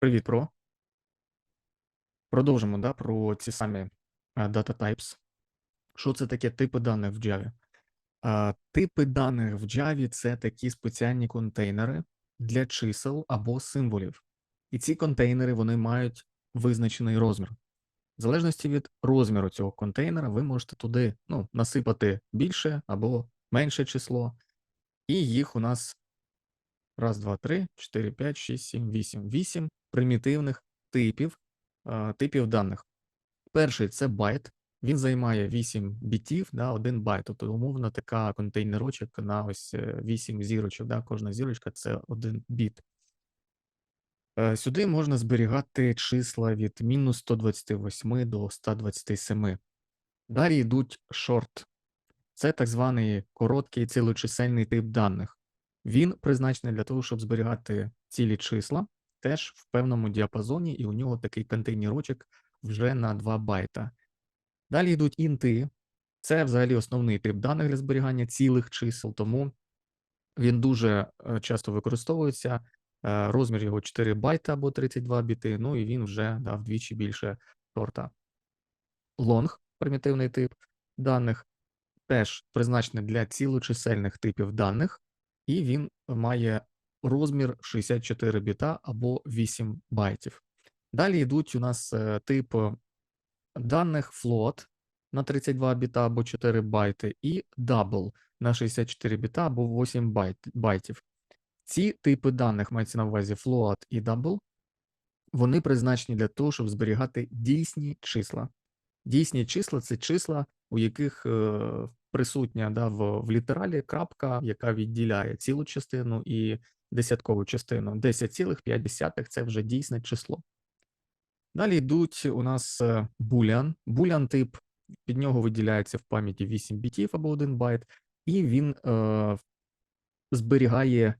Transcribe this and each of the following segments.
Привіт, про. Продовжимо, да, про ці самі е, data types. Що це таке типи даних в Java? А, Типи даних в Java це такі спеціальні контейнери для чисел або символів. І ці контейнери вони мають визначений розмір. В залежності від розміру цього контейнера, ви можете туди ну, насипати більше або менше число. І їх у нас раз, два, три, чотири, п'ять, шість, сім, вісім. Вісім примітивних типів, е, типів даних. Перший це байт. Він займає 8 бітів, да, 1 байт. Тобто, умовно, така контейнерочок на ось 8 зірочок. Да, Кожна зірочка це 1 біт. Е, Сюди можна зберігати числа від мінус 128 до 127. Далі йдуть шорт. Це так званий короткий цілочисельний тип даних. Він призначений для того, щоб зберігати цілі числа теж в певному діапазоні, і у нього такий контейнерочок вже на 2 байта. Далі йдуть інти. Це взагалі основний тип даних для зберігання цілих чисел, тому він дуже е, часто використовується. Е, Розмір його 4 байта або 32 біти, ну і він вже да, вдвічі більше шорта. Long примітивний тип даних теж призначений для цілочисельних типів даних, і він має розмір 64 біта або 8 байтів. Далі йдуть у нас е, тип даних float на 32 біта або 4 байти, і double на 64 біта або 8 байт, байтів. Ці типи даних мається на увазі float і double, вони призначені для того, щоб зберігати дійсні числа. Дійсні числа це числа, у яких е, присутня да, в, в літералі крапка, яка відділяє цілу частину і десяткову частину. 10,5 це вже дійсне число. Далі йдуть у нас boolean. Boolean тип, під нього виділяється в пам'яті 8 бітів або 1 байт, і він е, зберігає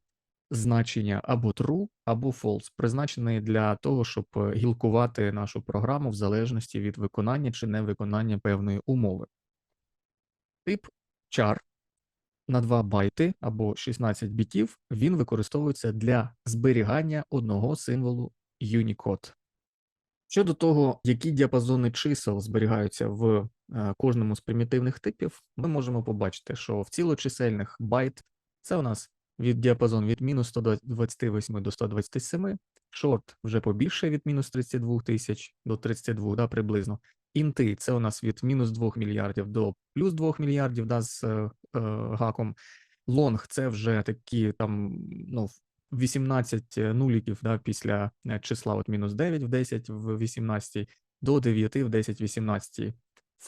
значення або true, або false, призначений для того, щоб гілкувати нашу програму в залежності від виконання чи невиконання певної умови. Тип char на 2 байти або 16 бітів, він використовується для зберігання одного символу Unicode. Щодо того, які діапазони чисел зберігаються в е, кожному з примітивних типів, ми можемо побачити, що в цілочисельних байт це у нас від діапазон від мінус 128 до 127, шорт вже побільше від мінус 32 тисяч до 32, да, приблизно. Інти це у нас від мінус 2 мільярдів до плюс 2 мільярдів да, з е, е, гаком. Лонг це вже такі там ну, 18 нуліків да, після е, числа от мінус 9 в 10 в 18 до 9 в 10 в 18.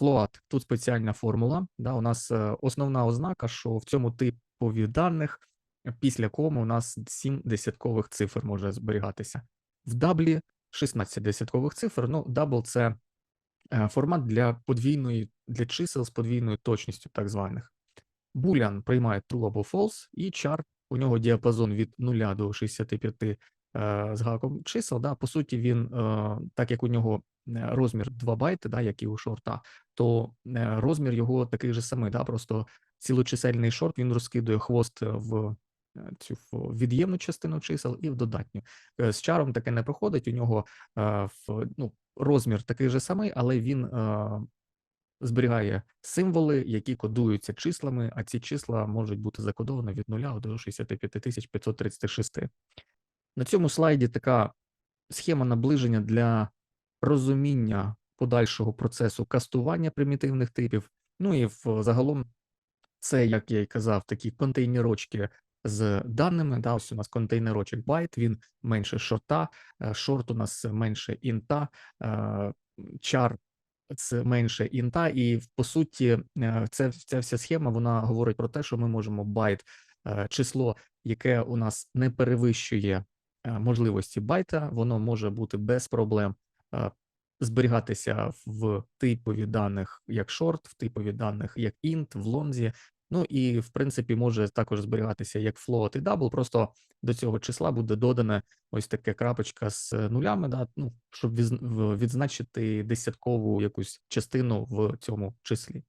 Float, тут спеціальна формула. Да, У нас е, основна ознака, що в цьому типові даних після коми у нас 7 десяткових цифр може зберігатися. В даблі 16 десяткових цифр. Ну, дабл це е, формат для подвійної для чисел з подвійною точністю, так званих. Boolean приймає true або false, і char у нього діапазон від 0 до 65 е, з гаком чисел. Да, По суті, він, е, так як у нього розмір 2 байти, да, як і у шорта, то розмір його такий же самий. Да, Просто цілочисельний шорт він розкидує хвост в е, цю від'ємну частину чисел і в додатню. Е, з чаром таке не проходить. У нього е, в, ну, розмір такий же самий, але він е, зберігає символи, які кодуються числами, а ці числа можуть бути закодовані від 0 до 65 536. На цьому слайді така схема наближення для розуміння подальшого процесу кастування примітивних типів. Ну і в загалом це, як я й казав, такі контейнерочки з даними. Да, Ось у нас контейнерочок байт, він менше шорта, е, шорт у нас менше інта, чар це менше інта, і по суті, е, це ця вся схема вона говорить про те, що ми можемо байт е, число, яке у нас не перевищує е, можливості байта, воно може бути без проблем зберігатися в типові даних як short, в типові даних як int, в лонзі, Ну і в принципі може також зберігатися як float і double, Просто до цього числа буде додана ось таке крапочка з нулями, да, ну, щоб відзначити десяткову якусь частину в цьому числі.